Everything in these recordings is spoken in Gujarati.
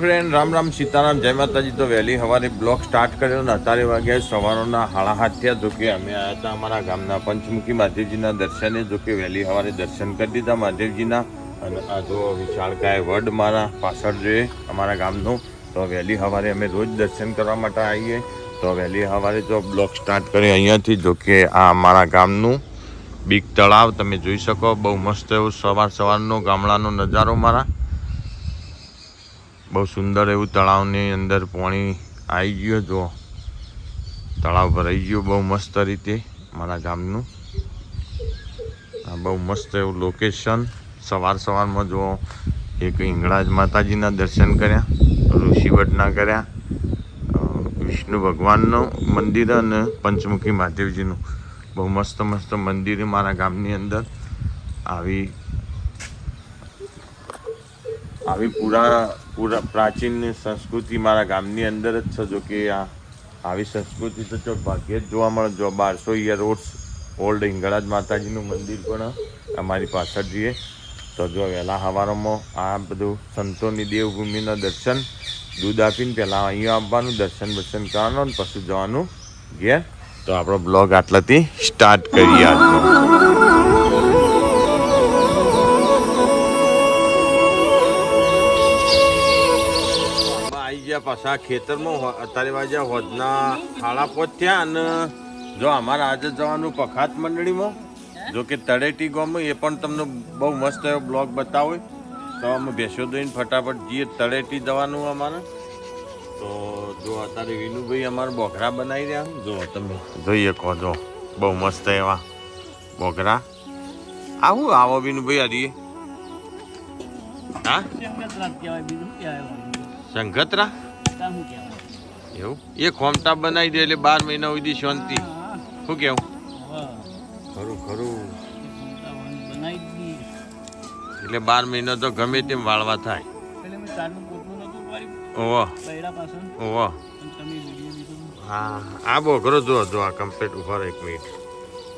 ફ્રેન્ડ રામ રામ સીતારામ, જય માતાજી. તો વહેલી સવારે બ્લોક સ્ટાર્ટ કર્યો ને અત્યારે વાગ્યા સવારોના હાળા હાથ થયા જો કે અમે આવ્યા હતા અમારા ગામના પંચમુખી મહાદેવજીના દર્શને જો કે વહેલી સવારે દર્શન કરી દીધા મહાદેવજીના અને આ જો વિશાળકાય વડ મારા પાછળ જોઈએ અમારા ગામનું. તો વહેલી સવારે અમે રોજ દર્શન કરવા માટે આવીએ. તો વહેલી સવારે જો બ્લોક સ્ટાર્ટ કર્યો અહીંયાથી જો કે આ અમારા ગામનું બીગ તળાવ. તમે જોઈ શકો, બહુ મસ્ત એવું સવાર સવારનો ગામડાનો નજારો મારા. બહુ સુંદર એવું તળાવની અંદર પાણી આવી ગયું જો. તળાવ ભરાઈ ગયું બહુ મસ્ત રીતે મારા ગામનું. આ બહુ મસ્ત એવું લોકેશન સવાર સવારમાં જો એક હિંગળાજ માતાજીના દર્શન કર્યા, ઋષિવટના કર્યા વિષ્ણુ ભગવાનનું મંદિર અને પંચમુખી મહાદેવજીનું. બહુ મસ્ત મસ્ત મંદિર મારા ગામની અંદર. આવી આવી પુરા પુરા પ્રાચીન સંસ્કૃતિ મારા ગામની અંદર જ છે, જો કે આ આવી સંસ્કૃતિ તો જો ભાગ્યે જ જોવા મળે. જો બારસો યર ઓલ્ડ ઓલ્ડ હિંગળાજ માતાજીનું મંદિર પણ અમારી પાછળ જઈએ તો જો વહેલા સવારોમાં આ બધું સંતોની દેવભૂમિના દર્શન, દૂધ આપીને પહેલાં અહીંયા આવવાનું, દર્શન દર્શન કરવાનું પછી જવાનું ઘેર. તો આપણો બ્લોગ આટલાથી સ્ટાર્ટ કરીએ આજનો. આવી પાછા ખેતરમાં અત્યારે વાગ્યા હોદના હાડા પહોંચ્યા અને જો અમારે આજે જવાનું પખાત મંડળીમાં જો કે તળેટી ગામમાં એ પણ તમને બહુ મસ્ત એવો બ્લોગ બતાવો. તો અમે ભેંસો દઈને ફટાફટ જઈએ તળેટી જવાનું અમારે. તો જો અત્યારે વિનુભાઈ અમારે બોઘરા બનાવી રહ્યા જો તમે જોઈએ કહો જો બહુ મસ્ત એવા બોઘરા. આવું આવો વિનુભાઈ હરીએ હા કહેવાય. એવું? એ ખોમટા બનાવી દે એટલે બાર મહિના સુધી શાંતિ. શું કેવું? ખરું ખરું. એટલે બાર મહિનો તો ગમે તેમ વાળવા થાય. ઓહો. ઓહો. હા આ બોઘરો જો જો આ કમ્પ્લીટ ઊભા એક મિનિટ.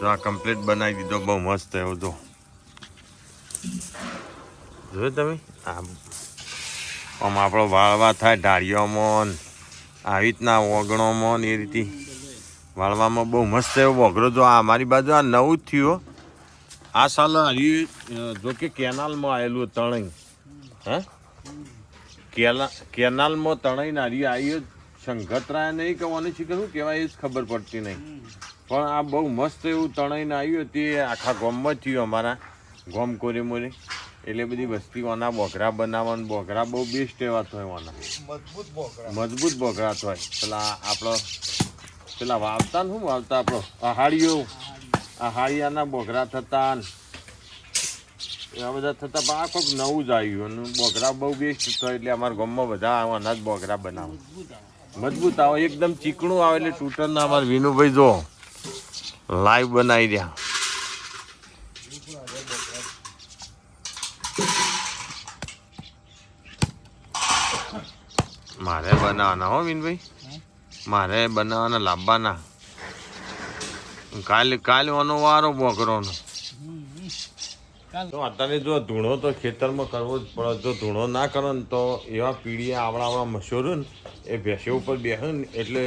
જો આ કમ્પ્લીટ બનાવી દીધો બહુ મસ્ત એવો જો. જોયું તમે? આ આમ આપણો વાળવા થાય ઢાળિયામાં આવી રીતના ઓગણોમાં એ રીતે. વાળવામાં બહુ મસ્ત એવો બોઘરો જો આ અમારી બાજુ આ નવું જ થયું આ સાલ હરી જો કે કેનાલમાં આવેલું તણઈ. હે? કેલા, કેનાલમાં તણાઈ ને હરી આવી સંઘતરાય નહીં કહેવાનું છે કે શું કહેવાય એ જ ખબર પડતી નહીં. પણ આ બહુ મસ્ત એવું તણાઈને આવ્યું તે આખા ગોમમાં થયું અમારા ગોમ કોરી મોરે. એટલે બધી વસ્તીઓના બોઘરા બનાવવાનું બોઘરા બહુ બેસ્ટ એવા થાય ઓના મજબૂત બોઘરા. થાય. પેલા આપણો પેલા વાવતા ને શું વાવતા આપણો? આહાડીઓ આહાડિયાના બોઘરા થતા એવા બધા થતા. પણ આ કોઈક નવું જ આવ્યું. અને બોઘરા બહુ બેસ્ટ થાય એટલે અમારા ગામમાં બધા આવવાના જ બોઘરા બનાવે. મજબૂત આવે. એકદમ ચીકણું આવે એટલે તૂટર ના અમારે વિનુભાઈ જો લાઈવ બનાવી રહ્યા. મારે બનાવવાના હો વિનભાઈ મારે બનાવવાના લાવવાના કાલે, કાલ ઓનો વારો બોકરોનો અત્યારે જો ધૂણો તો ખેતરમાં કરવો જ પડે. જો ધૂણો ના કરો ને તો એવા પીડીએ આવડા આવડા મશોરો ને, એ ભેંસો ઉપર બેસે ને, એટલે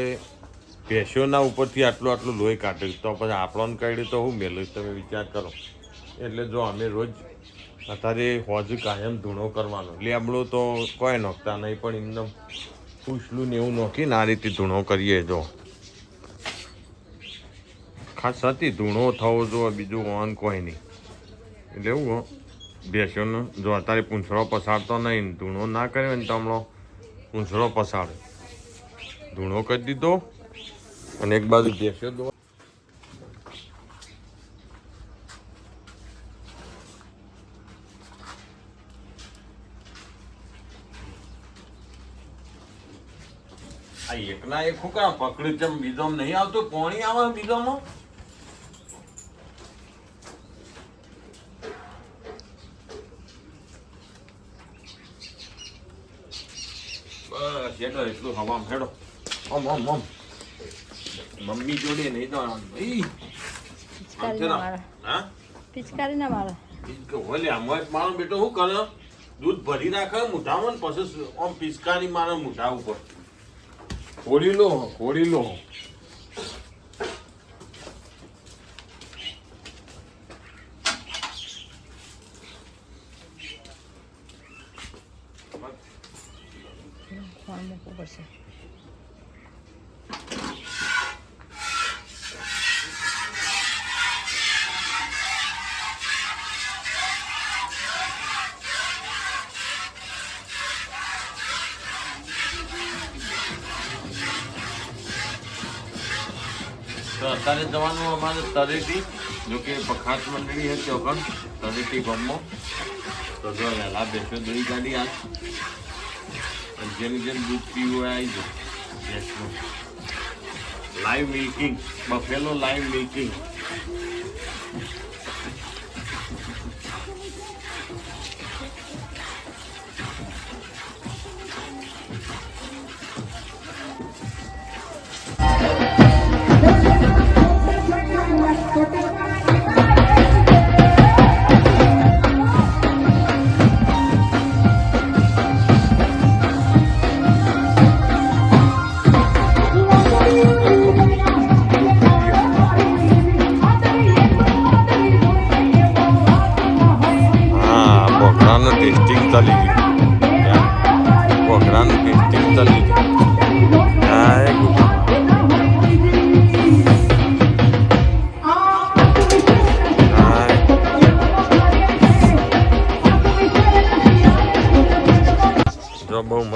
ભેંસોના ઉપરથી આટલું આટલું લોહી કાઢે. તો પછી આપણને કાઢ્યું તો હું મેલું? તમે વિચાર કરો. એટલે જો અમે રોજ અત્યારે હોજ કાયમ ધૂણો કરવાનો. લેબડો તો કોઈ નોખતા નહીં, પણ એમને પૂછલું ને એવું નોખીને આ રીતે ધૂણો કરીએ, જો. ખાસ હતી ધૂણો થવો જો બીજું ઓન કોઈ નહીં. એટલે એવું બેસ્યો જો અત્યારે પૂંછડો પસારતો નહીં ધૂણો ના કર્યો ને તો હમણાં પૂંછડો પસાડે. ધૂણો કરી દીધો અને એક બાજુ ભેંસો આ એકના એક હુકા પકડી તેમ બીજો નહીં આવતું પોણી આવે બીજોમાં? બસ એટલો એટલું હવામાં હેડો. ઓમ ઓમ ઓમ મમ્મી જોડે નહીં તો આમ, ઈ. આમ પિચકારી ના? મારે હા? પિચકારી ના મારે ઓલે આમ મારો બેટો શું કરે? દૂધ ભરી નાખે મોઢામાં ને પછી આમ પિચકારી મારે મોઢા ઉપર. ખોડી લો ખોડી લો ફોન મૂકવો પડશે તો અત્યારે જવાનું અમારે તરેટી, જો કે પખાસ મંડળી હતી ઓગણ તરેટી ગમો. તો જો વહેલા બેસો દોરી ગાડી આ જેમ જેને દૂધ પીવું હોય આવી ભેંસનું live milking buffalo live milking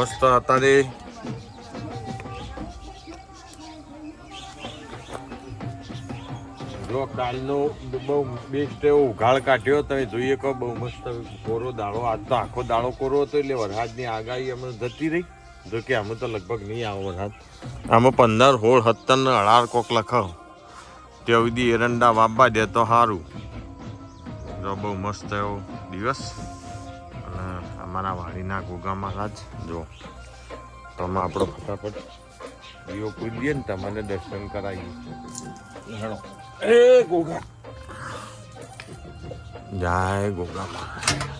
મસ્ત અત્યારે જો. કાલનો બહુ બેસ્ટ એવો ઉઘાડ કાઢ્યો તમે જોઈએ કહો બહુ મસ્ત કોરો દાડો આજ તો આખો દાડો કોરો હતો એટલે વરસાદની આગાહી અમે જતી રહી. જો કે અમે તો લગભગ નહીં આવો વરસાદ. આમાં પંદર હોળ સત્તર ને અઢાર કોક લખાવ. ત્યાં સુધી એરંડા વાપવા દે તો સારું જો બહુ મસ્ત એવો દિવસ. અને અમારા વાડીના ગોગામાં રાજ જો તો અમે આપણો ફટાફટ દીવો પૂજીએ ને તમને દર્શન કરાવીએ. હેડો. એ ગોગા. જય ગોગા મહારાજ.